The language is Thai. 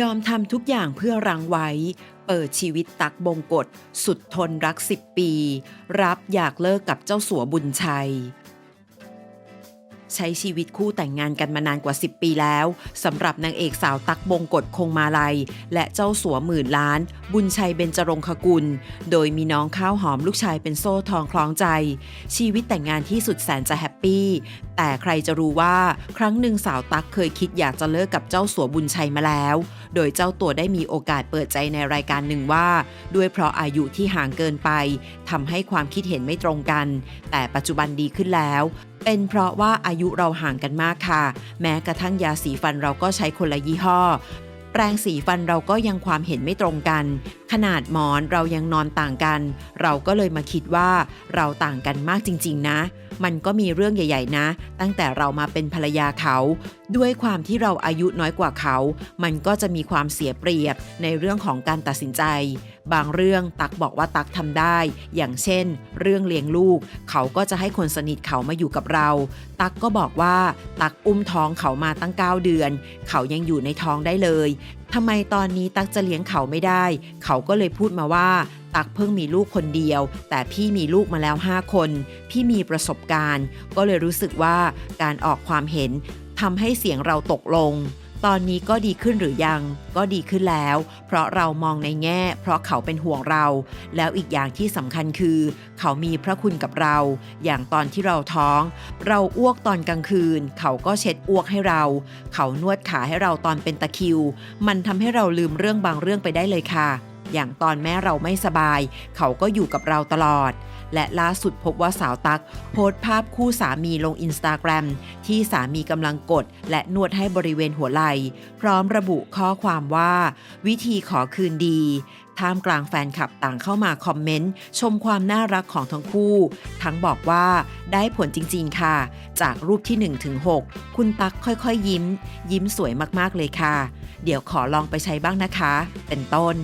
ยอมทำทุกอย่างเพื่อรังไว้ เปิดชีวิตตักบงกฎสุดทนรักสิบปี รับอยากเลิกกับเจ้าสัวบุญชัย ใช้ชีวิตคู่แต่งงานกันมานานกว่า 10 ปีแล้วสำหรับนางเอกสาวตักบงกฎคงมาลัย และเจ้าสัวหมื่นล้าน บุญชัยเบญจรงคกุล โดยมีน้องข้าวหอมลูกชายเป็นโซ่ทองคล้องใจ ชีวิตแต่งงานที่สุดแสนจะแฮปปี้ แต่ใครจะรู้ว่าครั้งหนึ่งสาวตักเคยคิดอยากจะเลิกกับเจ้าสัวบุญชัยมาแล้ว โดยเจ้าตัวได้มีโอกาสเปิดใจในรายการหนึ่งว่า ด้วยเพราะอายุที่ห่างเกินไปทำให้ความคิดเห็นไม่ตรงกัน แต่ปัจจุบันดีขึ้นแล้ว เป็นเพราะว่าอายุเราห่างกันมากค่ะ แม้กระทั่งยาสีฟันเราก็ใช้คนละยี่ห้อ แปรงสีฟันเราก็ยังความเห็นไม่ตรงกันขนาดหมอนเรายังนอนต่างกัน เราก็เลยมาคิดว่าเราต่างกันมากจริง ๆ นะ มันก็มีเรื่องใหญ่ ๆ นะ ตั้งแต่เรามาเป็นภรรยาเขา ด้วยความที่เราอายุน้อยกว่าเขา มันก็จะมีความเสียเปรียบในเรื่องของการตัดสินใจ บางเรื่องตักบอกว่าตักทำได้ อย่างเช่น เรื่องเลี้ยงลูก เขาก็จะให้คนสนิทเขามาอยู่กับเรา ตักก็บอกว่าตักอุ้มท้องเขามาตั้ง 9 เดือน เขายังอยู่ในท้องได้เลยทำไมตอนนี้ตักจะเลี้ยงเขาไม่ได้ เขาก็เลยพูดมาว่า ตักเพิ่งมีลูกคนเดียว แต่พี่มีลูกมาแล้ว5คน พี่มีประสบการณ์ ก็เลยรู้สึกว่าการออกความเห็นทำให้เสียงเราตกลง ตอนนี้ก็ดีขึ้นหรือยังก็ดีขึ้นแล้ว เพราะเรามองในแง่ เพราะเขาเป็นห่วงเรา แล้วอีกอย่างที่สำคัญคือ เขามีพระคุณกับเรา อย่างตอนที่เราท้อง เราอ้วกตอนกลางคืน เขาก็เช็ดอ้วกให้เรา เขานวดขาให้เราตอนเป็นตะคิว มันทำให้เราลืมเรื่องบางเรื่องไปได้เลยค่ะ อย่างตอนแม่เราไม่สบาย เขาก็อยู่กับเราตลอด และล่าสุดพบว่าสาวตัก โพสต์ภาพคู่สามีลงอินสตาแกรมที่สามีกำลังกด และนวดให้บริเวณหัวไหล่พร้อมระบุข้อความว่า วิธีขอคืนดีท่ามกลางแฟนคลับต่างเข้ามาคอมเมนต์ ชมความน่ารักของทั้งคู่ ทั้งบอกว่าได้ผลจริงๆค่ะ จากรูปที่1ถึง6คุณตักค่อยๆยิ้ม ยิ้มสวยมากๆเลยค่ะ เดี๋ยวขอลองไปใช้บ้างนะคะ เป็นต้น